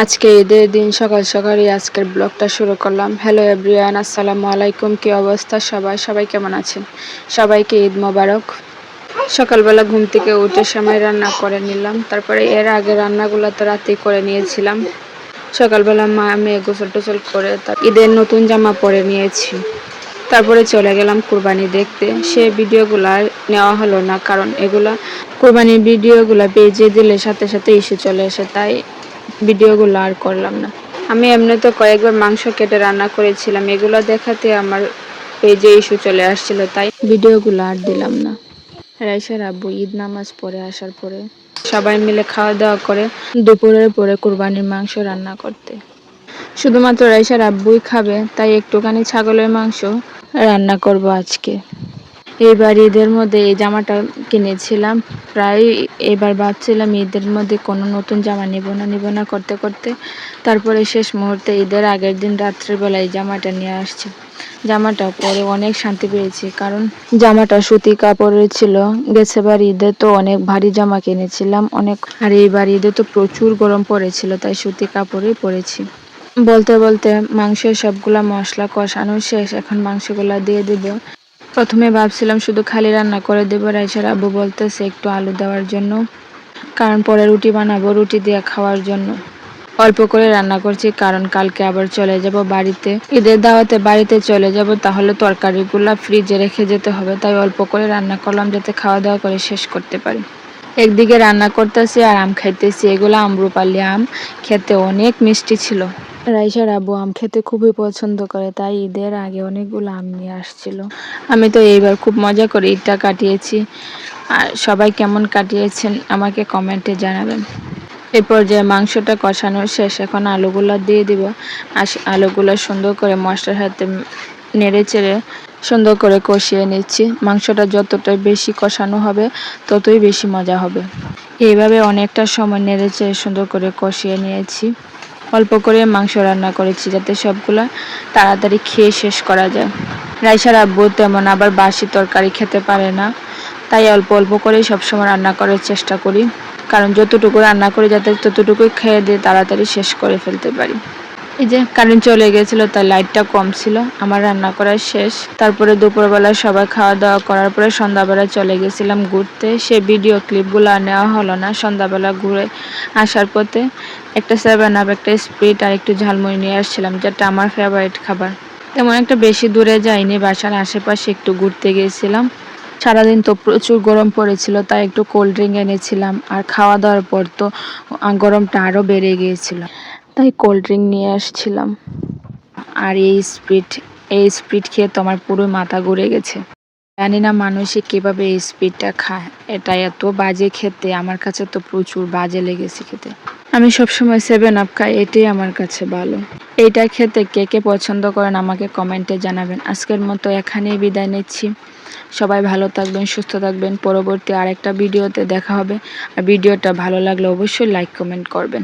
আজকে ঈদের দিন সকাল সকালই আজকের ব্লগটা শুরু করলাম। হ্যালো এভরিওয়ান আসসালামু আলাইকুম, কি অবস্থা সবাই? সবাই কেমন আছেন? সবাইকে ঈদ মোবারক। সকালবেলা ঘুম থেকে উঠে সময় রান্না করে নিলাম। তারপরে এর আগে রান্নাগুলো তো রাতেই করে নিয়েছিলাম। সকালবেলা মা মেয়ে গোসল টোসল করে তার ঈদের নতুন জামা পরে নিয়েছি। তারপরে চলে গেলাম কুরবানি দেখতে। সে ভিডিওগুলো আর নেওয়া হলো না, কারণ এগুলা কুরবানির ভিডিওগুলো পেজে দিলে সাথে সাথে ইস্যু চলে আসে, তাই ভিডিওগুলো আর করলাম না। আমি এমনি তো কয়েকবার মাংস কেটে রান্না করেছিলাম, এগুলো দেখাতে আমার পেজে ইস্যু চলে আসছিল, তাই ভিডিওগুলো আর দিলাম না। রাইসার আব্বু ঈদ নামাজ পড়ে আসার পরে সবাই মিলে খাওয়া দাওয়া করে দুপুরের পরে কুরবানির মাংস রান্না করতে। শুধুমাত্র রাইসার আব্বুই খাবে, তাই একটুখানি ছাগলের মাংস রান্না করব আজকে। এইবার ঈদের মধ্যে এই জামাটা কিনেছিলাম। প্রায় এবার ভাবছিলাম ঈদের মধ্যে কোনো নতুন জামা নিব না নিব না করতে করতে। তারপরে শেষ মুহূর্তে ঈদের আগের দিন রাত্রেবেলা এই জামাটা নিয়ে আসছি। জামাটা পরে অনেক শান্তি পেয়েছি, কারণ জামাটা সুতি কাপড়ের ছিল। গেছেবার ঈদে তো অনেক ভারী জামা কিনেছিলাম, অনেক আর এইবার ঈদে তো প্রচুর গরম পড়েছিল, তাই সুতি কাপড়েই পরেছি। বলতে বলতে মাংসের সবগুলা মশলা কষানো শেষ, এখন মাংসগুলা দিয়ে দিব। প্রথমে ভাবছিলাম শুধু খালি রান্না করে দেবো, রাইসার আব্বু বলতেছে একটু আলু দেওয়ার জন্য, কারণ পরে রুটি বানাবো রুটি দিয়ে খাওয়ার জন্য। অল্প করে রান্না করছি, কারণ কালকে আবার চলে যাব বাড়িতে। ঈদের দাওয়াতে বাড়িতে চলে যাব, তাহলে তরকারিগুলা ফ্রিজে রেখে যেতে হবে, তাই অল্প করে রান্না করলাম যাতে খাওয়া দাওয়া করে শেষ করতে পারি। একদিকে রান্না করতেছি আর আম খাইতেছি, এগুলো আমরুপালি আম, খেতে অনেক মিষ্টি ছিল। রাইসার আব্বু আম খেতে খুবই পছন্দ করে, তাই ঈদের আগে অনেকগুলো আম নিয়ে আসছিল। আমি তো এইবার খুব মজা করে ঈদটা কাটিয়েছি। আর সবাই কেমন কাটিয়েছেন আমাকে কমেন্টে জানাবেন। এরপর যে মাংসটা কষানো শেষ, এখন আলুগুলো দিয়ে দিব। আর আলুগুলো সুন্দর করে মশলার হাতে নেড়ে চেড়ে সুন্দর করে কষিয়ে নিচ্ছি। মাংসটা যতটা বেশি কষানো হবে, ততই বেশি মজা হবে। এইভাবে অনেকটা সময় নেড়ে চেড়ে সুন্দর করে কষিয়ে নিয়েছি। অল্প করে মাংস রান্না করেছি যাতে সবগুলা তাড়াতাড়ি খেয়ে শেষ করা যায়। রাইসার আব্বু তেমন আবার বাসি তরকারি খেতে পারে না, তাই অল্প অল্প করে সবসময় রান্না করার চেষ্টা করি। কারণ যতটুকু রান্না করে যাতে ততটুকুই খেয়ে দিয়ে তাড়াতাড়ি শেষ করে ফেলতে পারি। এই যে কারেন্ট চলে গেছিল তাই লাইটটা কম ছিল। আমার রান্না করা শেষ। তারপরে দুপুরবেলা সবাই খাওয়া দাওয়া করার পরে সন্ধ্যাবেলা চলে গেছিলাম ঘুরতে। সে ভিডিও ক্লিপগুলো আর নেওয়া হলো না। সন্ধ্যাবেলা ঘুরে আসার পথে একটা সেভেন আপ একটা স্প্রিট আর একটু ঝালমুড়ি নিয়ে আসছিলাম, যেটা আমার ফেভারিট খাবার। তেমন একটা বেশি দূরে যাইনি, বাসার আশেপাশে একটু ঘুরতে গিয়েছিলাম সারাদিন তো প্রচুর গরম পড়েছিল, তাই একটু কোল্ড ড্রিঙ্ক এনেছিলাম। আর খাওয়া দাওয়ার পর তো গরমটা আরও বেড়ে গিয়েছিল। তাই কোল্ড ড্রিঙ্ক নিয়ে আসছিলাম। আর এই স্পিড এই স্পিড খেয়ে তো আমার পুরো মাথা ঘুরে গেছে। জানি না মানুষে কীভাবে এই স্পিডটা খায়। এটা এত বাজে খেতে, আমার কাছে তো প্রচুর বাজে লেগেছে খেতে। আমি সবসময় সেভেন আপ খাই, এটাই আমার কাছে ভালো। এইটা খেতে কে কে পছন্দ করেন আমাকে কমেন্টে জানাবেন। আজকের মতো এখানেই বিদায় নিচ্ছি। সবাই ভালো থাকবেন, সুস্থ থাকবেন। পরবর্তী আরেকটা ভিডিওতে দেখা হবে। আর ভিডিওটা ভালো লাগলে অবশ্যই লাইক কমেন্ট করবেন।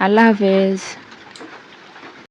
আল্লাহ হাফেজ।